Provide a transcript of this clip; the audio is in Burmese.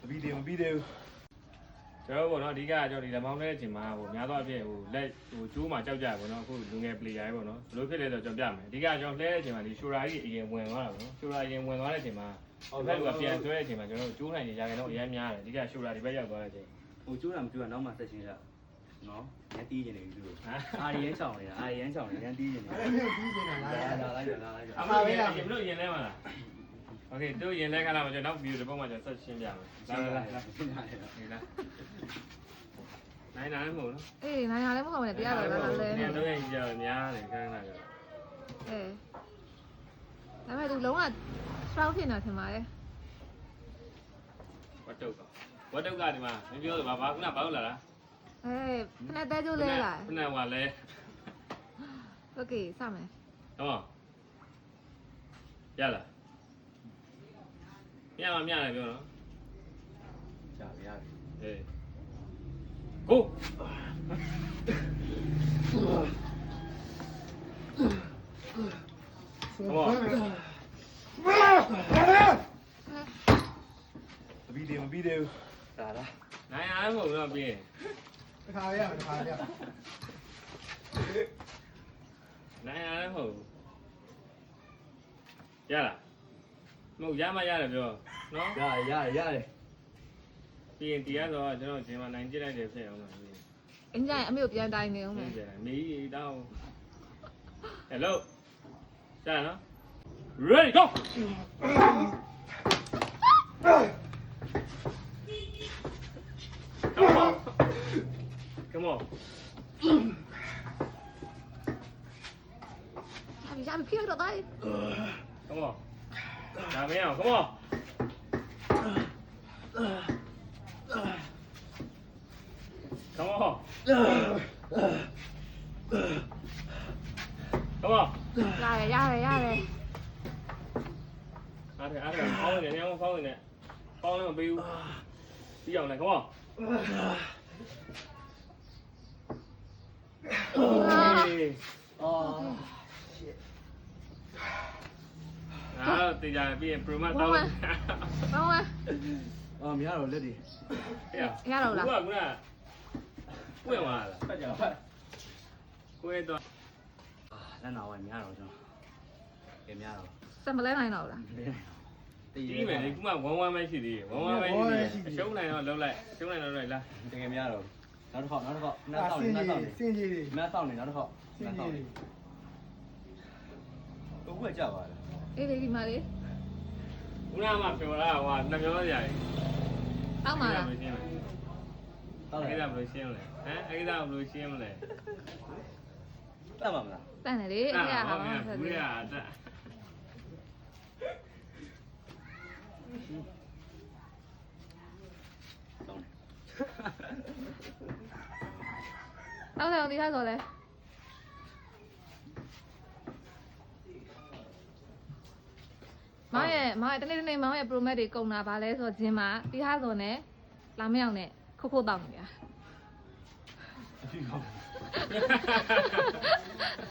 မပြီးသေးဘူးမပြီးသေးဘူးကျွန်တော်တို့ပေါ့နော်အဓိကကျွန်တော်ဒီလက်မောင်းတဲ့အချိန်မှာဟိုများသောအားဖြင့်ဟိုလက်ဟိုကျိုးမှာကြောက်ကြပေါ့နော်အခုလူငယ် player တွေပေါ့နော်ဘယ်လိုဖြစ်လဲဆိုတော့ကျွန်တော်ပြမယ်အဓိကကျွန်တော်လှဲတဲ့အချိန်မှာဒီ shura ကြီးအရင်ဝင်သွားတာပေါ့နော် shura အရင်ဝင်သွားတဲ့အချိန်မှာဟိုဘက်ကပြန်ဆွဲတဲ့အချိန်မှာကျွန်တော်တို့ကျိုးနိုင်နေကြရင်တော့အများများတယ်အဓိက shura ဒီဘက်ရောက်သွားတဲ့အချိန်ဟိုကျိုးတာမကျိုးတာနောက်မှဆက်ရှင်းရ နော်ညတီးနေတယ်သူတို့ ဟမ် အာရီယန်ချောင်းနေတာအာရီယန်ချောင်းနေညတီးနေတယ် အဲ့ဒါမျိုးကြီးနေတာလား လာလိုက်လာလိုက် အမရင်ရင်လို့ရင်လဲမလားโอเคတို့ရင်လဲခါလာမှာကျွန်တော်နောက် view တစ်ပုံမှာကျွန်တော်ဆက်ရှင်းပြမယ် လာလာလာ ဒီလားနိုင်နိုင်မဟုတ်နော် အေးနိုင်ရလည်းမဟုတ်ဘူးလေတရားတော်လာလဲ ညတော့ရင်ကြောက်များတယ်ခန်းလာကြ အေးဒါပေမဲ့သူလုံးဝ strong ဖြစ်နေတယ်ထင်ပါတယ် ဝတ်တုတ်ဝတ်တုတ်ကဒီမှာမပြောလို့ဘာဘာခုနဘာလို့လာလား အေးဖနဲ့တဲကျိုးလဲလာ ခုနကလဲ โอเคစမယ် ဟောရလားမြမမြတယ်ပြောနော် ကြာပြီရတယ် အေးကို မပြီးသေးဘူးမပြီးသေးဘူး ဒါလား နိုင်အားမဟုတ်တော့ပြင်း တစ်ခါရအောင်တစ်ခါရအောင်နိုင်အားမဟုတ်ရလားမဟုတ်ရမရတယ်ပြောနော်ရရရတယ်ပြီးရင်တရားတော့ကျွန်တော်ဂျင်မှာနိုင်ကြည့်လိုက်တယ်ဖြစ်အောင်ပါပြီးအင်းကြရင်အမေကိုပြန်တိုင်းနေအောင်မယ်နေကြတယ်မီးတောင်း Hello စမ်းနော် Ready go Come on ဟာဒီရပြီဖြစ်တော့တိုင်း Come on ဒါမင်းအောင် Come on Come on Come on ရတယ်ရတယ်ရတယ်အားတယ်အားတယ်ဖောင်းနေတယ်ညောင်းဖောင်းနေတယ်ဖောင်း လည်းမပေးဘူးပြီးအောင်လဲ Come on အော်အားတေးကြပြီးရင် promote တောင်းဘောင်းဝအော်မရတော့လက်တွေရတော့လားခုကကွင့်သွားလားဖက်ကြဖက်ကွင့်တော့အာလက်နာဝိုင်းများတော့ကျွန်တော်ကဲများတော့စမလဲနိုင်တော့လားလေးနိုင်တော့ဒီမယ်ဒီခုမှ1 1ပဲရှိသေးတယ်1 1ပဲရှိသေးတယ်အရှုံးနိုင်တော့လုံးလိုက်အရှုံးနိုင်တော့လိုက်လားတကယ်များတော့ နောက်တစ်ခေါက်နောက်တစ်ခေါက်နှအာက်တော့စင်နှက်ကြီးတော့စင်ကြီးတွေနှက်တော့နေနောက်တစ်ခေါက်စင်နှက်တော့ကြီးနေတွေဘုကကြောက်ပါလားအေးလေဒီမှာလေခုနမှပြောတာဟို နှမျောစရာကြီးအောက်မှာလားဘယ်လိုရှင်းလဲတောက်အဲ့လိုက်ဒါဘယ်လိုရှင်းလဲဟမ်အဲ့ဒါဘယ်လိုရှင်းမလဲတတ်ပါမလားတန်တယ်လေအဲ့ဒါဟာမှာဆက်ဘူးပြီးရအတက်တောင်းတယ်တောက်တယ်အောင်ဒီထားဆိုလဲမောင်ရဲ့မောင်ရဲ့တနေ့တနေ့မောင်ရဲ့ promote တွေကုန်တာဗာလဲဆိုတော့ဂျင်းမှာဒီထားဆိုနဲ့လာမရောက်နဲ့ခုတ်ခုတ်တောက်နေရအဖြစ်ကောင်း